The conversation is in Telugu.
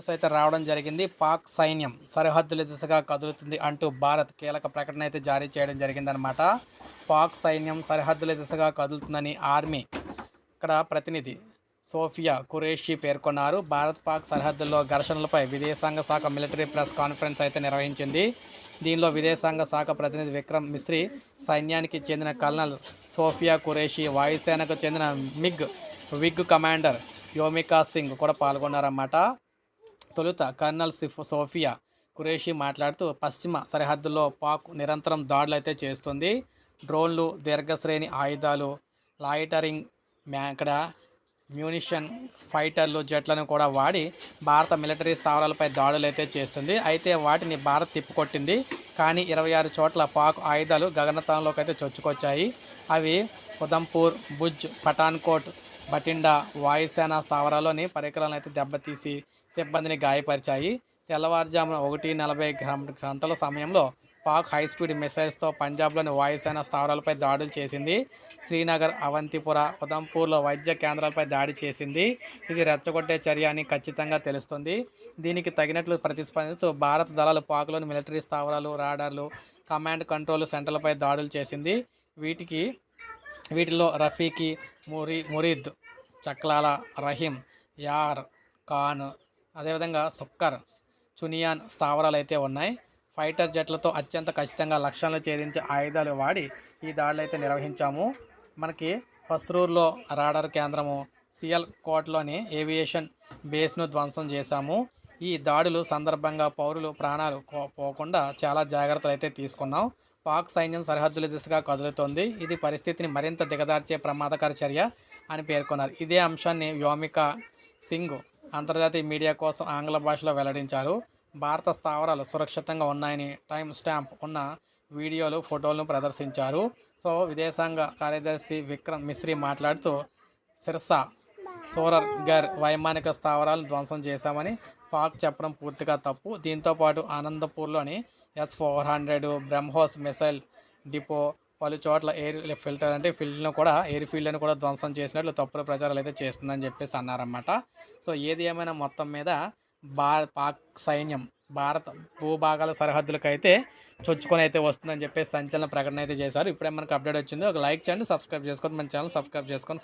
న్యూస్ అయితే రావడం జరిగింది. పాక్ సైన్యం సరిహద్దుల దిశగా కదులుతుంది అంటూ భారత్ కీలక ప్రకటన అయితే జారీ చేయడం జరిగిందనమాట పాక్ సైన్యం సరిహద్దుల దిశగా కదులుతుందని ఆర్మీ ఇక్కడ ప్రతినిధి సోఫియా కురేషి పేర్కొన్నారు. భారత్ పాక్ సరిహద్దుల్లో ఘర్షణలపై విదేశాంగ శాఖ మిలిటరీ ప్రెస్ కాన్ఫరెన్స్ అయితే నిర్వహించింది. దీనిలో విదేశాంగ శాఖ ప్రతినిధి విక్రమ్ మిశ్రీ సైన్యానికి చెందిన కల్నల్ సోఫియా కురేషి వాయుసేనకు చెందిన MiG wing commander Vyomika Singh కూడా పాల్గొన్నారన్నమాట. తొలుత కర్నల్ సిఫ్ సోఫియా ఖురేషి మాట్లాడుతూ పశ్చిమ సరిహద్దుల్లో పాక్ నిరంతరం దాడులు అయితే చేస్తుంది. డ్రోన్లు దీర్ఘశ్రేణి ఆయుధాలు లాయిటరింగ్ మ్యా ఇక్కడ మ్యూనిషన్ ఫైటర్లు జెట్లను కూడా వాడి భారత మిలిటరీ స్థావరాలపై దాడులు అయితే చేస్తుంది. అయితే వాటిని భారత్ తిప్పుకొట్టింది. కానీ ఇరవై ఆరు చోట్ల పాక్ ఆయుధాలు గగనతలంలోకి అయితే చొచ్చుకొచ్చాయి. అవి ఉదంపూర్ భుజ్ పఠాన్కోట్ బటిండా వాయుసేన స్థావరాల్లోని పరికరాలను అయితే దెబ్బతీసి సిబ్బందిని గాయపరిచాయి. తెల్లవారుజామున ఒకటి నలభై గంటల సమయంలో పాక్ హై స్పీడ్ మిసైల్స్తో పంజాబ్లోని వాయుసేన స్థావరాలపై దాడులు చేసింది. శ్రీనగర్ అవంతిపుర ఉదంపూర్లో వైద్య కేంద్రాలపై దాడి చేసింది. ఇది రెచ్చగొట్టే చర్య అని ఖచ్చితంగా తెలుస్తుంది. దీనికి తగినట్లు ప్రతిస్పందిస్తూ భారత దళాలు పాక్లోని మిలిటరీ స్థావరాలు రాడార్లు కమాండ్ కంట్రోల్ సెంటర్లపై దాడులు చేసింది. వీటికి వీటిలో రఫీకి మురి మురీద్ చక్లాల రహీం యార్ ఖాన్ అదేవిధంగా సుక్కర్ చునియాన్ స్థావరాలు అయితే ఉన్నాయి. ఫైటర్ జెట్లతో అత్యంత ఖచ్చితంగా లక్ష్యాలను ఛేదించే ఆయుధాలు వాడి ఈ దాడులు అయితే నిర్వహించాము. మనకి ఫస్రూర్లో రాడార్ కేంద్రము సిఎల్ కోట్లోని ఏవియేషన్ బేస్ను ధ్వంసం చేశాము. ఈ దాడులు సందర్భంగా పౌరులు ప్రాణాలు కో- పోకుండా చాలా జాగ్రత్తలు అయితే తీసుకున్నాం. పాక్ సైన్యం సరిహద్దుల దిశగా కదులుతోంది. ఇది పరిస్థితిని మరింత దిగదార్చే ప్రమాదకర చర్య అని పేర్కొన్నారు. ఇదే అంశాన్ని వ్యోమిక సింగ్ అంతర్జాతీయ మీడియా కోసం ఆంగ్ల భాషలో వెల్లడించారు. భారత స్థావరాలు సురక్షితంగా ఉన్నాయని టైం స్టాంప్ ఉన్న వీడియోలు ఫోటోలను ప్రదర్శించారు. సో విదేశాంగ కార్యదర్శి విక్రమ్ మిశ్రీ మాట్లాడుతూ సిర్సా సోరర్ గర్ వైమానిక స్థావరాలు ధ్వంసం చేశామని పాక్ చెప్పడం పూర్తిగా తప్పు. దీంతో పాటు ఆనందపూర్లోని S four hundred BrahMos missile depot పలు చోట్ల ఎయిర్ ఫిల్టర్ అంటే ఫీల్డ్ను కూడా ఎయిర్ ఫీల్డ్ను కూడా ధ్వంసం చేసినట్లు తప్పుడు ప్రచారాలు అయితే చేస్తుందని చెప్పేసి అన్నారన్నమాట. సో ఏది ఏమైనా మొత్తం మీద భా పాక్ సైన్యం భారత భూభాగాల సరిహద్దులకు అయితే చొచ్చుకొని అయితే వస్తుందని చెప్పేసి సంచలన ప్రకటన అయితే చేశారు. ఇప్పుడే మనకు అప్డేట్ వచ్చింది. ఒక లైక్ చేయండి సబ్స్క్రైబ్ చేసుకోండి మన ఛానల్ సబ్స్క్రైబ్ చేసుకొని